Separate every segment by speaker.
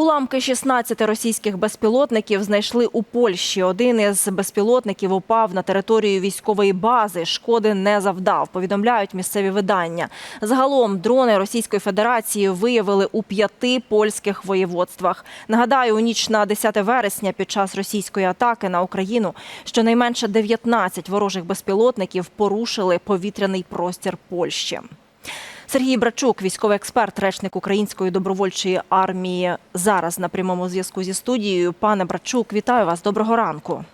Speaker 1: Уламки 16 російських безпілотників знайшли у Польщі. Один із безпілотників упав на територію військової бази. Шкоди не завдав. Повідомляють місцеві видання. Загалом дрони Російської Федерації виявили у п'яти польських воєводствах. Нагадаю, у ніч на 10 вересня під час російської атаки на Україну щонайменше 19 ворожих безпілотників порушили повітряний простір Польщі. Сергій Брачук, військовий експерт, речник Української добровольчої армії, зараз на прямому зв'язку зі студією. Пане Брачук, вітаю вас. Доброго ранку.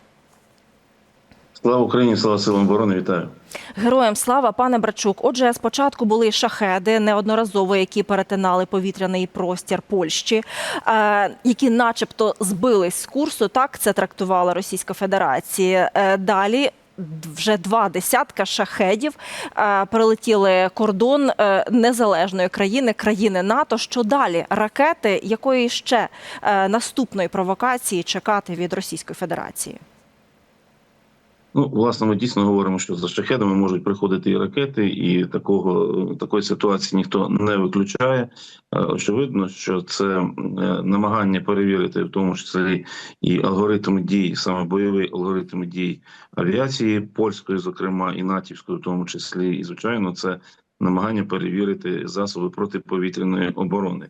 Speaker 2: Слава Україні, слава силам оборони, вітаю.
Speaker 1: Героям слава, пане Брачук. Отже, спочатку були шахеди неодноразово, які перетинали повітряний простір Польщі, е, які, начебто, збились з курсу. Так це трактувала Російська Федерація. Е, далі. Вже два десятка шахедів прилетіли перелетіли кордон е, незалежної країни, країни НАТО. Що далі? Ракети якої ще е, наступної провокації чекати від Російської Федерації?
Speaker 2: Ну, власне, ми дійсно говоримо, що за шахедами можуть приходити і ракети, і такого такої ситуації ніхто не виключає. Е, Очевидно, що це е, намагання перевірити, в тому числі і алгоритми дій, саме бойовий алгоритм дій авіації польської, зокрема і натівської, в тому числі, і звичайно, це намагання перевірити засоби протиповітряної оборони.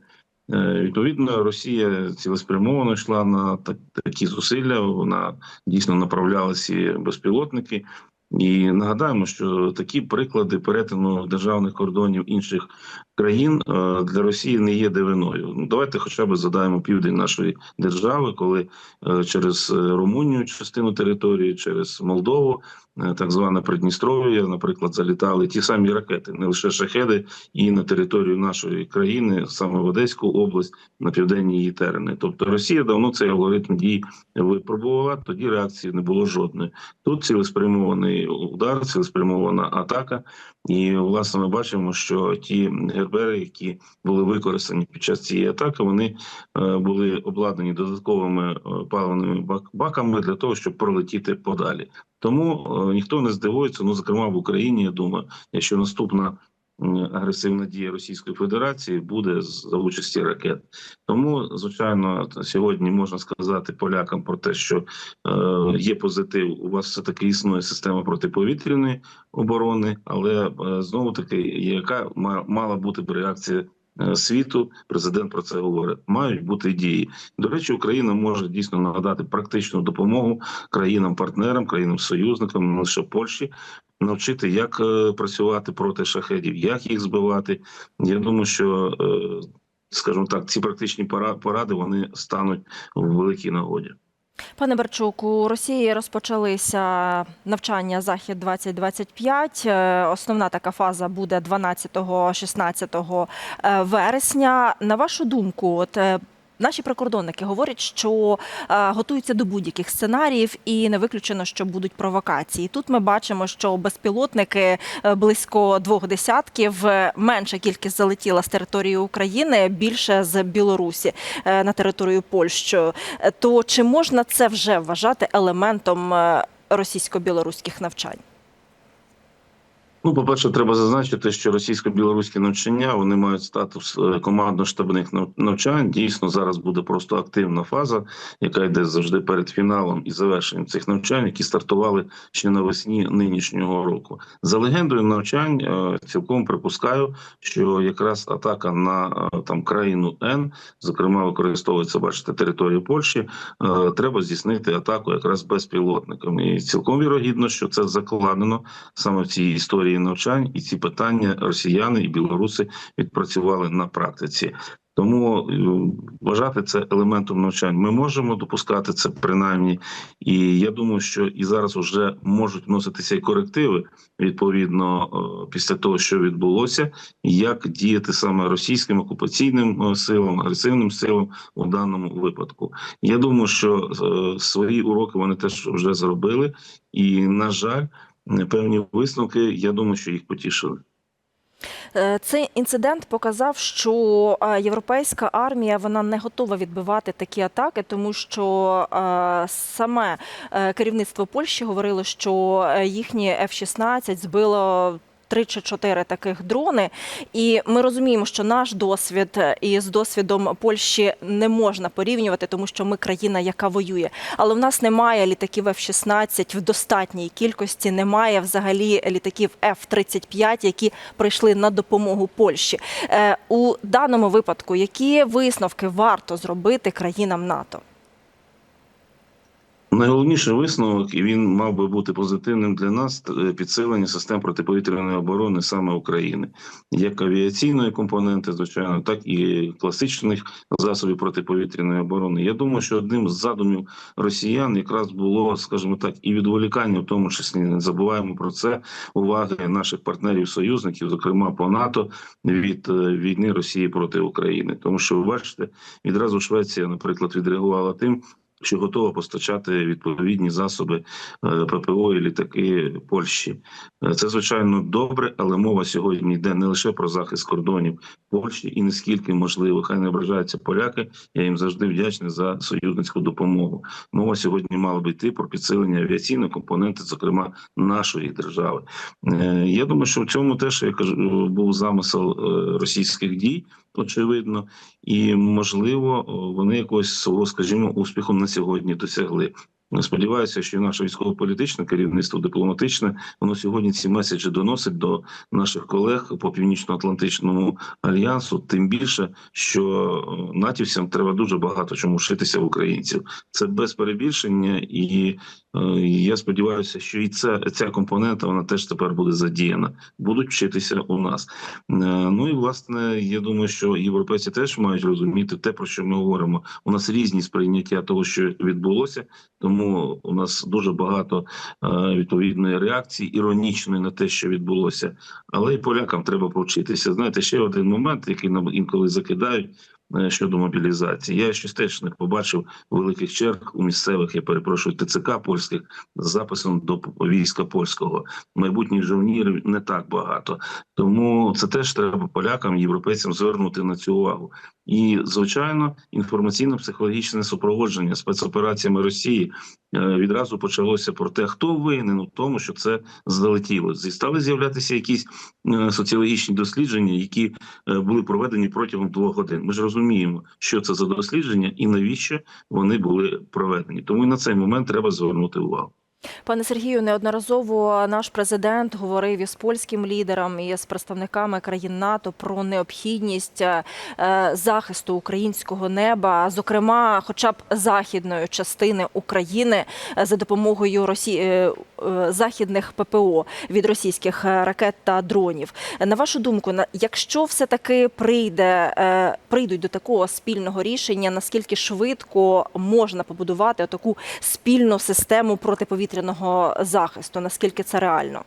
Speaker 2: Е, Відповідно, Росія цілеспрямовано йшла на такі зусилля. Вона дійсно направляла ці безпілотники. І нагадаємо, що такі приклади перетину державних кордонів інших країн е, для Росії не є дивиною. Ну давайте, хоча б задаємо південь нашої держави, коли е, через е, Румунію частину території, через Молдову, так зване Придністров'я, наприклад, залітали ті самі ракети, не лише шахеди, і на територію нашої країни, саме в Одеську область, на південні її терени. Тобто Росія давно цей алгоритм дій випробувала, тоді реакції не було жодної. Тут цілеспрямований удар, цілеспрямована атака. І власне ми бачимо, що ті гербери, які були використані під час цієї атаки, вони е, були обладнані додатковими е, паливними баками для того, щоб пролетіти подалі. Тому е, ніхто не здивується. Ну зокрема в Україні, я думаю, якщо наступна агресивна дія Російської Федерації буде за участі ракет. Тому, звичайно, сьогодні можна сказати полякам про те, що е, є позитив. У вас все таки існує система протиповітряної оборони, але е, знову таки, яка ма- мала бути б реакція е, світу? Президент про це говорить. Мають бути дії. До речі, Україна може дійсно надати практичну допомогу країнам-партнерам, країнам-союзникам, не лише Польщі. Навчити, як е, працювати проти шахедів, як їх збивати. Я думаю, що е, скажімо так, ці практичні поради вони стануть в великій нагоді.
Speaker 1: Пане Берчук, у Росії розпочалися навчання Захід 2025 Е, Основна така фаза буде 12-16 е, вересня. На вашу думку, от наші прикордонники говорять, що е, готуються до будь-яких сценаріїв, і не виключено, що будуть провокації. Тут ми бачимо, що безпілотники е, близько двох десятків. е, Менша кількість залетіла з території України, більше з Білорусі на територію Польщі. То чи можна це вже вважати елементом російсько-білоруських навчань?
Speaker 2: Ну, по-перше, треба зазначити, що російсько-білоруські навчання вони мають статус е, командно-штабних навчань. Дійсно, зараз буде просто активна фаза, яка йде завжди перед фіналом і завершенням цих навчань, які стартували ще навесні нинішнього року. За легендою навчань е, цілком припускаю, що якраз атака на е, там країну Н, зокрема, використовується, бачите, територію Польщі. Треба здійснити атаку якраз безпілотниками. І цілком вірогідно, що це закладено саме в цій історії навчань, і ці питання росіяни і білоруси відпрацювали на практиці. Тому е, вважати це елементом навчань ми можемо допускати це принаймні, і я думаю, що і зараз вже можуть вноситися і корективи відповідно е, після того, що відбулося, як діяти саме російським окупаційним е, силам, агресивним силам у даному випадку. Я думаю, що свої уроки вони теж вже зробили, і на жаль, певні висновки. Я думаю, що їх потішили.
Speaker 1: Е, Цей інцидент показав, що е, європейська армія вона не готова відбивати такі атаки, тому що е, саме керівництво Польщі говорило, що їхні F-16 збило три чи чотири таких дрони. І ми розуміємо, що наш досвід е, із досвідом Польщі не можна порівнювати, тому що ми країна, яка воює. Але в нас немає літаків F-16 в достатній кількості. Немає взагалі літаків F-35, які прийшли на допомогу Польщі. Е, У даному випадку, які висновки варто зробити країнам НАТО?
Speaker 2: Найголовніший висновок, і він мав би бути позитивним для нас е, підсилення систем протиповітряної оборони саме України, як авіаційної компоненти, звичайно, так і класичних засобів протиповітряної оборони. Я думаю, що одним з задумів росіян якраз було, скажімо так, і відволікання, в тому числі не забуваємо про це уваги наших партнерів-союзників, зокрема по НАТО, від е, війни Росії проти України. Тому що ви бачите, відразу Швеція, наприклад, відреагувала тим що готова постачати відповідні засоби е, ППО і літаки Польщі. Е, Це звичайно добре, але мова сьогодні йде не лише про захист кордонів Польщі і наскільки можливо, хай не ображаються поляки. Я їм завжди вдячний за союзницьку допомогу. Мова сьогодні мала би йти про підсилення авіаційної компоненти, зокрема нашої держави. Е, Я думаю, що в цьому теж я кажу був замисел російських дій. Очевидно, і можливо вони якогось свого, скажімо, успіху на сьогодні досягли. Сподіваюся, що наше військово-політичне керівництво дипломатичне воно сьогодні ці меседжі доносить до наших колег по північно-атлантичному альянсу. Тим більше, що натівцям треба дуже багато чому вчитися в українців. Це без перебільшення, і е, я сподіваюся, що і ця, ця компонента вона теж тепер буде задіяна. Будуть вчитися у нас. Е, Ну і власне, я думаю, що європейці теж мають розуміти те, про що ми говоримо. У нас різні сприйняття того, що відбулося, тому у нас дуже багато е, відповідної реакції, іронічної на те, що відбулося. Але і полякам треба повчитися. Знаєте, ще один момент, який нам інколи закидають. Е, Щодо мобілізації, я щось теж не побачив великих черг у місцевих, я перепрошую, ТЦК польських з записом до війська польського. Майбутніх жовнірів не так багато. Тому це теж треба полякам, європейцям звернути на цю увагу. І звичайно, інформаційно-психологічне супроводження спецопераціями Росії е, відразу почалося про те, хто винен у тому, що це залетіло. Зі стали з'являтися якісь е, соціологічні дослідження, які е, були проведені протягом двох годин. Ми ж розуміємо, що це за дослідження і навіщо вони були проведені. Тому і на цей момент треба звернути увагу.
Speaker 1: Пане Сергію, неодноразово наш президент говорив із польським лідером і з представниками країн НАТО про необхідність е, захисту українського неба, зокрема, хоча б західної частини України е, за допомогою Росії е, е, західних ППО від російських е, ракет та дронів. На вашу думку, якщо все таки прийде е, прийдуть до такого спільного рішення, наскільки швидко можна побудувати таку спільну систему протиповітряного захисту? Наскільки це реально?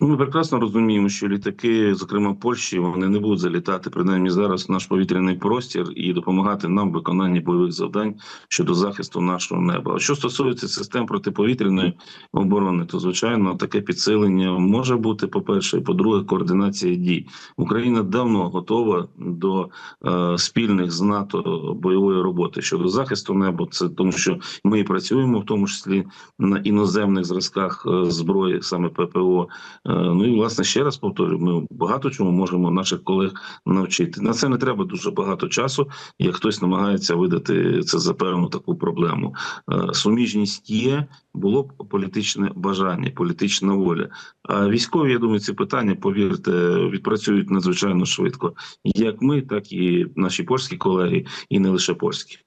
Speaker 2: Ну, Ми прекрасно розуміємо, що літаки, зокрема Польщі, вони не будуть залітати принаймні зараз в наш повітряний простір і допомагати нам в виконанні бойових завдань щодо захисту нашого неба. А що стосується систем протиповітряної оборони, то звичайно таке підсилення може бути. По перше, по-друге, координація дій. Україна давно готова до е, спільних з НАТО бойової роботи щодо захисту неба. Це тому, що ми працюємо, в тому числі на іноземних зразках е, зброї, саме ППО. Е, Ну і власне ще раз повторюю, ми багато чому можемо наших колег навчити. На це не треба дуже багато часу, як хтось намагається видати це за певну таку проблему. Е, Суміжність є, було б політичне бажання, політична воля. А військові, я думаю, ці питання, повірте, відпрацюють надзвичайно швидко. Як ми, так і наші польські колеги, і не лише польські.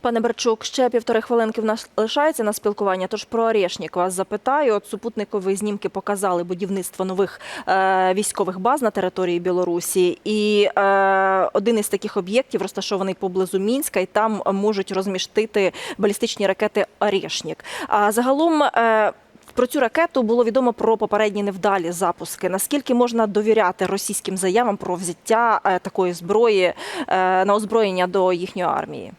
Speaker 1: Пане Берчук, ще півтори хвилинки в нас лишається на спілкування. Тож про Орешнік вас запитаю. От супутникові знімки показали будівництво нових е, військових баз на території Білорусі, і е, один із таких об'єктів розташований поблизу Мінська, і там можуть розмістити балістичні ракети Орешнік. А загалом. Е, про цю ракету було відомо про попередні невдалі запуски. Наскільки можна довіряти російським заявам про взяття е, такої зброї е, на озброєння до їхньої армії?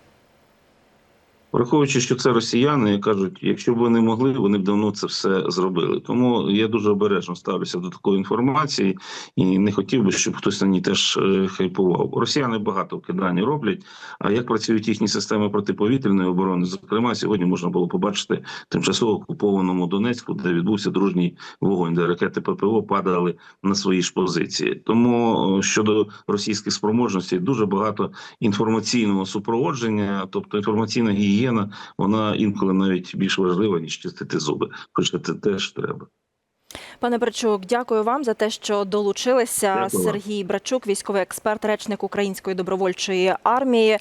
Speaker 2: Враховуючи, що це росіяни, кажуть, якщо б вони могли, вони б давно це все зробили. Тому я дуже обережно ставлюся до такої інформації і не хотів би, щоб хтось на ній теж е, хайпував. Росіяни багато вкидань роблять. А як працюють їхні системи протиповітряної оборони? Зокрема, сьогодні можна було побачити тимчасово окупованому Донецьку, де відбувся дружній вогонь, де ракети ППО падали на свої ж позиції. Тому е, щодо російських спроможностей дуже багато інформаційного супроводження, тобто інформаційна гігієна, вона інколи навіть більш важлива ніж чистити зуби. Хоча це теж треба.
Speaker 1: Пане Брачук, дякую вам за те, що долучилися.
Speaker 2: Дякую.
Speaker 1: Сергій Брачук, військовий експерт, речник Української добровольчої армії.